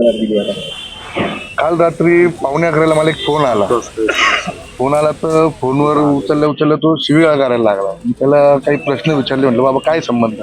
तक्रार दिली आता काल रात्री पावणे अकराला मला एक फोन आला. फोन आला तर फोनवर उचलल्या उचलल्या तो शिवीगाळ करायला लागला. मी त्याला काही प्रश्न विचारले म्हटलं बाबा काय संबंध?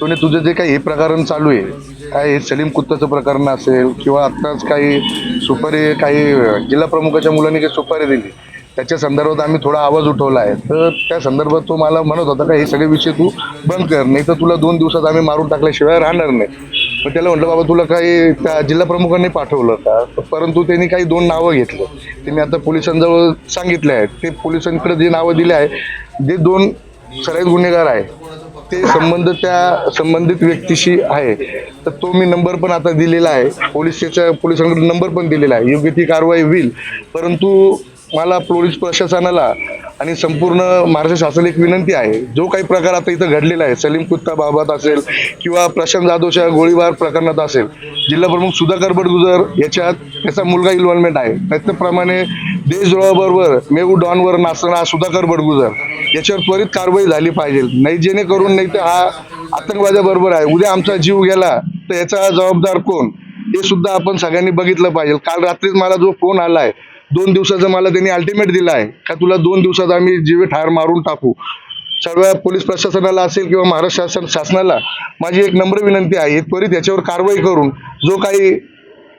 तो तुझं जे काही हे प्रकरण चालू आहे काय हे सलीम कुत्ताचं प्रकरण असेल किंवा आत्ताच काही सुपारी काही जिल्हा प्रमुखाच्या मुलांनी काही सुपारी दिली त्याच्या संदर्भात आम्ही थोडा आवाज उठवला आहे. तर त्या संदर्भात तो मला म्हणत होता का हे सगळे विषय तू बंद कर नाही तर तुला दोन दिवसात आम्ही मारून टाकल्याशिवाय राहणार नाही. मग त्याला म्हटलं बाबा तुला काही त्या जिल्हा प्रमुखांनी पाठवलं का? तर परंतु त्यांनी काही दोन नावं घेतलं. ते मी आता पोलिसांजवळ सांगितले आहेत. ते पोलिसांकडे जे नावं दिले आहे जे दोन सराईत गुन्हेगार आहे ते संबंध त्या संबंधित व्यक्तीशी आहे. तर तो मी नंबर पण आता दिलेला आहे. पोलिसच्या पोलिसांकडे नंबर पण दिलेला आहे. योग्य ती कारवाई होईल. परंतु मला पोलीस प्रशासनाला आणि संपूर्ण महाराष्ट्र शासन एक विनंती आहे जो काही प्रकार आता इथं घडलेला आहे सलीम कुत्ता बाबत असेल किंवा प्रशांत जाधवच्या गोळीबार प्रकरणात असेल जिल्हाप्रमुख सुधाकर बडगुजर याच्यात त्याचा मुलगा इन्व्हॉल्वमेंट आहे. त्याचप्रमाणे देशद्रोहाबरोबर मेऊ डॉनवर नाचणारा सुधाकर बडगुजर याच्यावर त्वरित कारवाई झाली पाहिजे. नाही जेणेकरून नाही तर हा आतंकवाद्याबरोबर आहे. उद्या आमचा जीव गेला तर याचा जबाबदार कोण? हे सुद्धा आपण सगळ्यांनी बघितलं पाहिजे. काल रात्रीच मला जो फोन आलाय दोन दिवसाचा मला त्यांनी अल्टिमेट दिला आहे का तुला दोन दिवसात आम्ही जीवे ठार मारून टाकू? सर्व पोलीस प्रशासनाला असेल किंवा महाराष्ट्र शासन शासनाला माझी एक नम्र विनंती आहे त्वरित याच्यावर कारवाई करून जो काही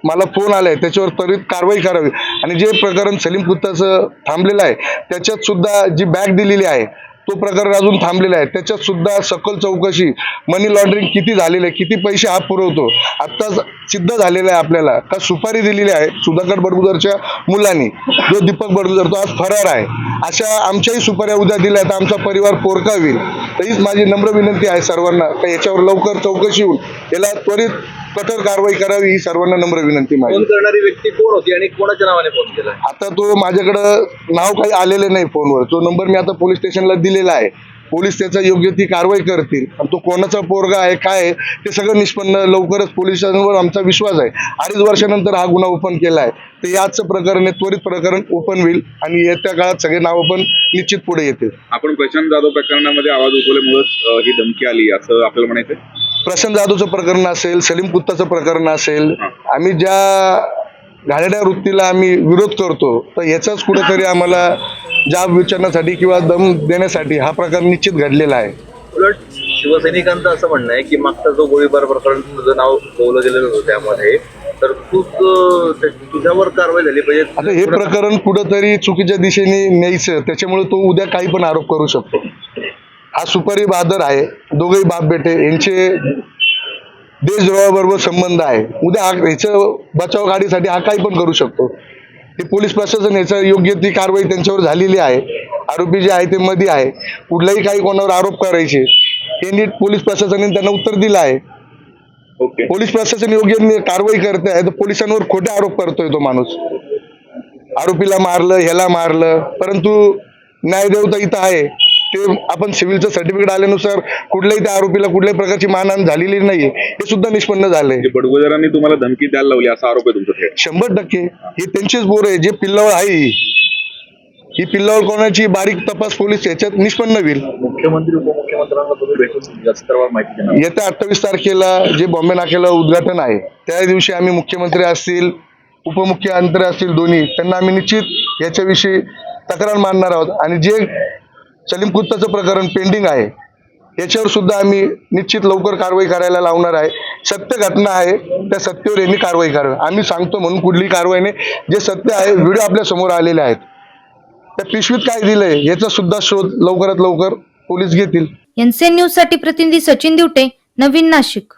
मला फोन आलाय त्याच्यावर त्वरित कारवाई करावी. आणि जे प्रकरण सलीम पुत्ताचं थांबलेलं आहे त्याच्यात सुद्धा जी बॅग दिलेली आहे तो प्रकरण अजून थांबलेला आहे. त्याच्यात सुद्धा सखोल चौकशी मनी लॉन्ड्रिंग किती झालेलं आहे किती पैसे हा पुरवतो आत्ताच सिद्ध झालेलं आहे आपल्याला. का सुपारी दिलेली आहे सुधाकर बडगुजरच्या मुलांनी. जो दीपक बडगुजर तो आज फरार आहे. अशा आमच्याही सुपाऱ्या उद्या दिल्या तर आमचा परिवार पोरका होईल तर हीच माझी नम्र विनंती आहे सर्वांना. का याच्यावर लवकर चौकशी होऊन याला त्वरित कठोर कारवाई करावी ही सर्वांना नम्र विनंती माझी. फोन करणारी व्यक्ती कोण होती आणि कोणाच्या नावाने फोन केला? आता तो माझ्याकडं नाव काही आलेलं नाही फोनवर. तो नंबर मी आता पोलीस स्टेशनला दिलेला आहे. पोलीस त्याचा योग्य ती कारवाई करतील. आणि तो कोणाचा पोरगा आहे काय आहे ते सगळं निष्पन्न लवकरच पोलिसांवर आमचा विश्वास आहे. अडीच वर्षानंतर हा गुन्हा ओपन केला आहे. तर याचं प्रकरण आहे त्वरित प्रकरण ओपन होईल आणि येत्या काळात सगळे नावं पण निश्चित पुढे येतील. आपण प्रशांत जाधव प्रकरणामध्ये आवाज उठवल्यामुळे ही धमकी आली असं आपल्याला म्हणायचं प्रशांत जाधवचं प्रकरण असेल सलीम कुत्ताचं प्रकरण असेल आम्ही ज्या घाणेरड्या वृत्तीला आम्ही विरोध करतो तर याचाच कुठेतरी आम्हाला जाब विचारण्यासाठी किंवा दम देण्यासाठी हा प्रकार निश्चित घडलेला आहे. उलट शिवसैनिकांचं असं म्हणणं आहे की मागचा जो गोळीबार प्रकरण तुझं नाव बोललं गेलेलं होतं त्यामध्ये तर तूच तुझ्यावर कारवाई झाली पाहिजे. आता हे प्रकरण कुठंतरी चुकीच्या दिशेने न्यायचं त्याच्यामुळे तो उद्या काही पण आरोप करू शकतो. हा सुपारी बहादर आहे. दोघेही बाप बेटे यांचे देशद्रोहाबरोबर संबंध आहे. उद्या हा ह्याचं बचाव गाडीसाठी हा काही पण करू शकतो. हे पोलीस प्रशासन याचं योग्य ती कारवाई त्यांच्यावर झालेली आहे. आरोपी जे आहे ते मध्ये आहे. कुठलाही काही कोणावर आरोप करायचे हे नीट पोलीस प्रशासनाने त्यांना उत्तर दिलं आहे. पोलीस प्रशासन योग्य कारवाई करत आहे तर पोलिसांवर खोटे आरोप करतोय तो माणूस. आरोपीला मारलं ह्याला मारलं परंतु न्यायदेवता इथं आहे. ते आपण सिव्हिलचं सर्टिफिकेट आल्यानुसार कुठल्याही त्या आरोपीला कुठल्याही प्रकारची मानहान झालेली नाही हे सुद्धा निष्पन्न झालंय. म्हणजे बडगुजरांनी तुम्हाला धमकी द्यायला लावली असा आरोप आहे तुमचा थेट. शंभर टक्के. हे त्यांचेच बोर आहे. जे पिल्लावळ आहे ही. ही पिल्लावळ कोणाची बारीक तपास पोलीस याच्यात निष्पन्न होईल. मुख्यमंत्री उपमुख्यमंत्र्यांना तुम्ही भेटून माहिती देणार येत्या अठ्ठावीस तारखेला जे बॉम्बे नाक्याला उद्घाटन आहे त्या दिवशी आम्ही मुख्यमंत्री असतील उपमुख्यमंत्री असतील दोन्ही त्यांना आम्ही निश्चित याच्याविषयी तक्रार मांडणार आहोत. आणि जे सलीम कुत्ताचं प्रकरण पेंडिंग आहे. याच्यावर सुद्धा आम्ही निश्चित लवकर कारवाई करायला लावणार आहे. सत्य घटना आहे त्या सत्तेवर यांनी कारवाई करावी. आम्ही सांगतो म्हणून कुठलीही कारवाई नाही. जे सत्य आहे व्हिडिओ आपल्यासमोर आलेले आहेत. त्या पिशवीत काय दिलंय याचा सुद्धा शोध लवकरात लवकर पोलीस घेतील. एनसीएन न्यूजसाठी प्रतिनिधी सचिन दिवटे नवीन नाशिक.